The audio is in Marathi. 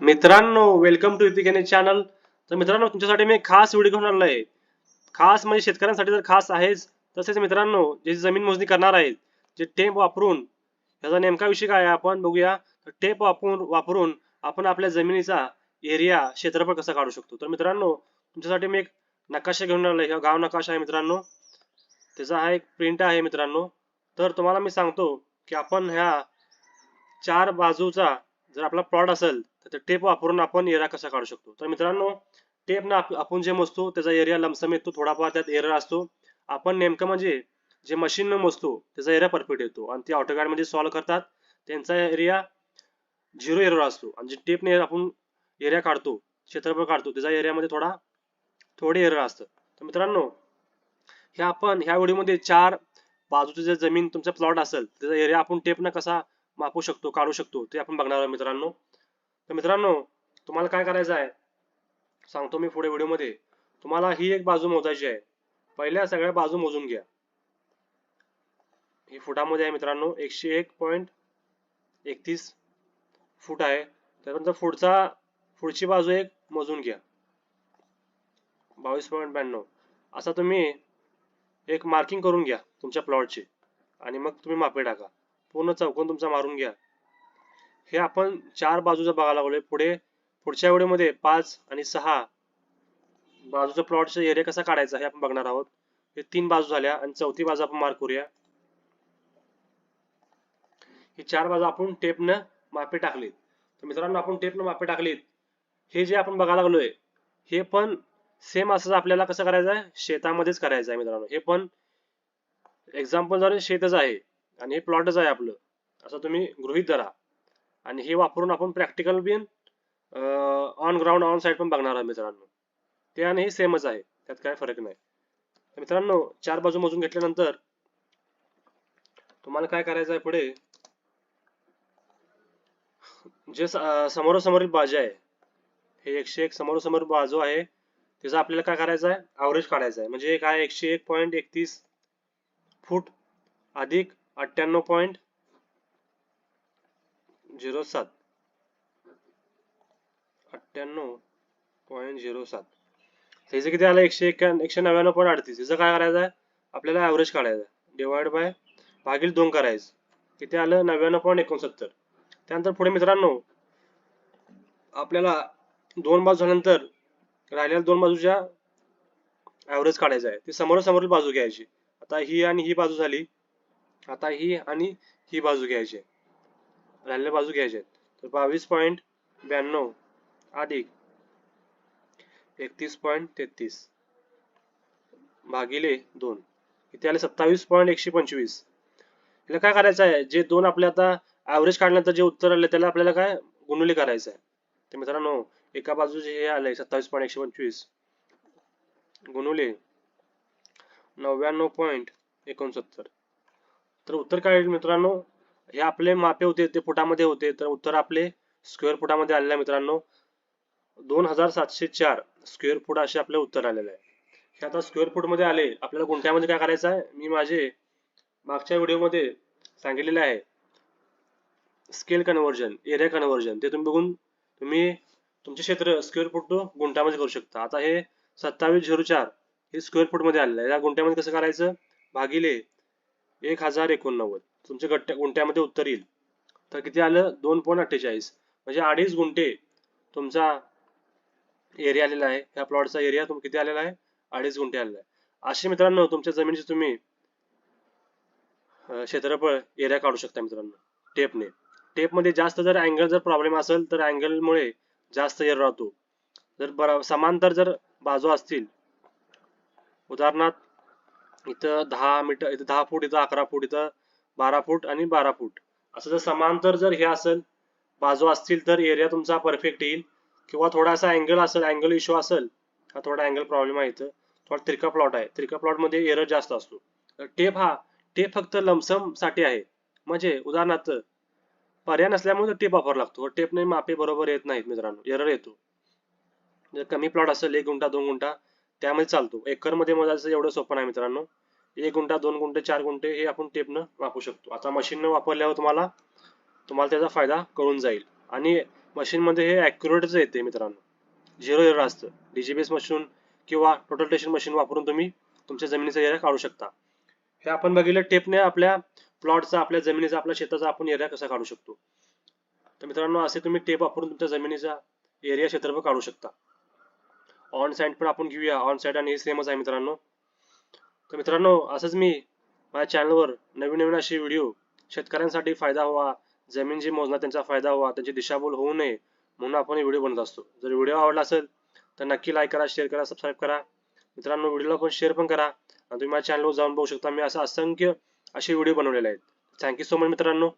मित्रांनो वेलकम टू इतिकेने चॅनल तर मित्रांनो तुमच्यासाठी मी खास व्हिडिओ घेऊन आलो आहे खास म्हणजे शेतकऱ्यांसाठी तर खास आहेच तसेच मित्रांनो जे जमीन मोजणी करणार आहेत जे टेप वापरून याचा नेमका विषय काय आहे आपण बघूया. टेप वापरून वापरून आपण आपल्या जमिनीचा एरिया क्षेत्रफळ कसा काढू शकतो? तर मित्रांनो तुमच्यासाठी मी एक नकाशा घेऊन आलो आहे गाव नकाशा आहे मित्रांनो. त्याचा हा एक प्रिंट आहे मित्रांनो. तर तुम्हाला मी सांगतो की आपण ह्या चार बाजूचा जर आपला प्लॉट असेल तर ते टेप वापरून आपण एरिया कसा काढू शकतो? तर मित्रांनो टेप ना आपण जे मोजतो त्याचा एरिया लमसम येतो थोडाफार त्यात एरर असतो. आपण नेमकं म्हणजे जे मशीन मोजतो त्याचा एरिया परफेक्ट येतो. आणि ते ऑटोकॅडमध्ये सॉल्व्ह करतात. त्यांचा एरिया झिरो एरर असतो. आणि जे टेपने आपण एरिया काढतो क्षेत्रफळ काढतो त्याचा एरियामध्ये थोडा थोडे एरर असतं. तर मित्रांनो हे आपण ह्या व्हिडिओमध्ये चार बाजूचे जे जमीन तुमचा प्लॉट असेल त्याचा एरिया आपण टेपनं कसा मापू शकतो काढू शकतो ते आपण बघणार आहोत मित्रांनो. तर मित्रांनो तुम्हाला काय करायचं आहे? सांगतो मी पुढे व्हिडिओमध्ये. तुम्हाला ही एक बाजू मोजायची आहे. पहिल्या सगळ्या बाजू मोजून घ्या. ही फुटामध्ये आहे मित्रांनो एकशे एक पॉईंट एकतीस फूट आहे. त्यानंतर पुढचा पुढची बाजू एक मोजून घ्या. बावीस पॉईंट ब्याण्णव. असा तुम्ही एक मार्किंग करून घ्या तुमच्या प्लॉटची आणि मग तुम्ही मापे टाका. पूर्ण चौकोन तुमचा मारून घ्या. हे आपण चार बाजूचं बघायला लागलोय. पुढे पुढच्या वेळेमध्ये पाच आणि सहा बाजूचा प्लॉटचा एरिया कसा काढायचा हे आपण बघणार आहोत. हे तीन बाजू झाल्या आणि चौथी बाजू आपण मार्क करूया. ही चार बाजू आपण टेपनं मापे टाकलीत. तर मित्रांनो आपण टेपनं मापे टाकलीत. हे जे आपण बघायला लागलोय हे पण सेम असं आपल्याला कसं करायचं आहे? शेतामध्येच करायचं आहे मित्रांनो. हे पण एक्झाम्पल जर शेतच आहे आणि हे प्लॉटच आहे आपलं. असं तुम्ही गृहित धरा. आणि हे वापरून आपण प्रॅक्टिकल बिन ऑन ग्राउंड ऑन साईड पण बघणार आहोत मित्रांनो. ते आणि हे सेमच आहे. त्यात काय फरक नाही. तर मित्रांनो चार बाजू मोजून घेतल्यानंतर तुम्हाला काय करायचं आहे पुढे? जे समोरासमोरील बाजू आहे हे एकशे एक समोरासमोर बाजू आहे त्याचा आपल्याला काय करायचं आहे? ॲव्हरेज काढायचं आहे. म्हणजे काय एकशे एक पॉईंट एकतीस फूट अधिक अठ्ठ्याण्णव पॉईंट झिरो सात. अठ्ठ्याण्णव पॉईंट झिरो सात. त्याचं किती आलं? एकशे एक एकशे नव्याण्णव पॉईंट अडतीस. त्याचं काय करायचं आहे आपल्याला ॲव्हरेज काढायचं आहे डिवाइड बाय भागील दोन करायचं. किती आलं? नव्याण्णव पॉईंट एकोणसत्तर. त्यानंतर पुढे मित्रांनो आपल्याला दोन बाजू झाल्यानंतर राहिलेल्या दोन बाजूच्या ॲव्हरेज काढायचं आहे. ती समोरासमोरील बाजू घ्यायची. आता ही आणि ही बाजू झाली. आता ही आणि ही बाजू घ्यायची राहिलेल्या बाजू घ्यायच्या तर बावीस पॉईंट ब्याण्णव अधिक एकतीस पॉईंट तेहतीस भागिले दोन. इथे आले सत्तावीस पॉईंट एकशे पंचवीस. याला काय करायचं आहे? जे दोन आपले आता ॲव्हरेज काढल्यानंतर जे उत्तर आले त्याला आपल्याला काय? गुणुले करायचं आहे. तर मित्रांनो एका बाजूचे हे आलंय सत्तावीस पॉईंट एकशे पंचवीस. गुणुले नव्याण्णव पॉईंट एकोणसत्तर. तर उत्तर काय येईल मित्रांनो? हे आपले मापे होते ते फुटामध्ये होते. तर उत्तर आपले स्क्वेअर फुटामध्ये आलेले आहे मित्रांनो. दोन हजार सातशे चार स्क्वेअर फूट असे आपले उत्तर आलेले आहे. हे आता स्क्वेअर फूटमध्ये आले. आपल्याला गुंठ्यामध्ये काय करायचं आहे? मी माझे मागच्या व्हिडिओमध्ये सांगितलेले आहे. स्केल कन्व्हर्जन एरिया कन्व्हर्जन ते तुम्ही बघून तुम्ही तुमचे क्षेत्र स्क्वेअर फूट गुंठ्यामध्ये करू शकता. आता हे सत्तावीस झिरो चार हे स्क्वेअर फूटमध्ये आलेलं आहे. या गुंठ्यामध्ये कसं करायचं? भागिले एक हजार एकोणनव्वद. तुमच्या गट्ट्या गुंठ्यामध्ये उत्तर येईल. तर किती आलं? दोन पॉईंट अठ्ठेचाळीस. म्हणजे अडीच गुंठे तुमचा एरिया आलेला आहे. ह्या प्लॉटचा एरिया तुम किती आलेला आहे? अडीच गुंठे आलेला आहे. असे मित्रांनो तुमच्या जमिनीचे तुम्ही क्षेत्रफळ एरिया काढू शकता मित्रांनो. टेपने टेपमध्ये जास्त जर अँगल जर प्रॉब्लेम असेल तर अँगलमुळे जास्त एरर राहतो. जर बरा समांतर जर बाजू असतील उदाहरणार्थ इथं दहा मीटर इथं दहा फूट इथं अकरा फूट इथं बारा फूट आणि बारा फूट. असं जर समांतर जर हे असेल बाजू असतील तर एरिया तुमचा परफेक्ट येईल. किंवा थोडासा अँगल असेल अँगल इश्यू असेल हा थोडा अँगल प्रॉब्लेम आहे इथं. थोडा त्रिका प्लॉट आहे. त्रिका प्लॉटमध्ये एरर जास्त असतो. तर टेप हा टेप फक्त लमसमसाठी आहे. म्हणजे उदाहरणार्थ पर्याय नसल्यामुळे टेप वापरावा लागतो. टेप नाही मापे बरोबर येत नाहीत मित्रांनो. एरर येतो. जर कमी प्लॉट असेल एक गुंठा दोन गुंठा त्यामध्ये चालतो. एकरमध्ये मोजायचं एवढं सोपं नाही मित्रांनो. एक गुंठा दोन गुंठे चार गुंठे हे आपण टेपनं वापरू शकतो. आता मशीननं वापरल्यावर तुम्हाला तुम्हाला त्याचा फायदा कळून जाईल. आणि मशीन मध्ये हे ॲक्युरेटच येते मित्रांनो. झिरो एरर असतं. डीजीबीएस मशीन किंवा टोटल टेशन मशीन वापरून तुम्ही तुमच्या जमिनीचा एरिया काढू शकता. हे आपण बघितलं टेपने आपल्या प्लॉटचा आपल्या जमिनीचा आपल्या शेताचा आपण एरिया कसा काढू शकतो. तर मित्रांनो असे तुम्ही टेप वापरून तुमच्या जमिनीचा एरिया क्षेत्रफळ काढू शकता. ऑन साईड पण आपण घेऊया. ऑन साईड आणि हे सेमच आहे मित्रांनो. तर मित्रांनो असंच मी माझ्या चॅनलवर नवीन नवीन असे व्हिडिओ शेतकऱ्यांसाठी फायदा व्हावा जमीन जी मोजणार त्यांचा फायदा व्हावा त्यांची दिशाभूल होऊ नये म्हणून आपण हे व्हिडिओ बनवत असतो. जर व्हिडिओ आवडला असेल तर नक्की लाईक करा शेअर करा सबस्क्राईब करा. मित्रांनो व्हिडिओला पण शेअर पण करा. आणि तुम्ही माझ्या चॅनलवर जाऊन बघू शकता. मी असं असंख्य असे व्हिडिओ बनवलेले आहेत. थँक्यू सो मच मित्रांनो.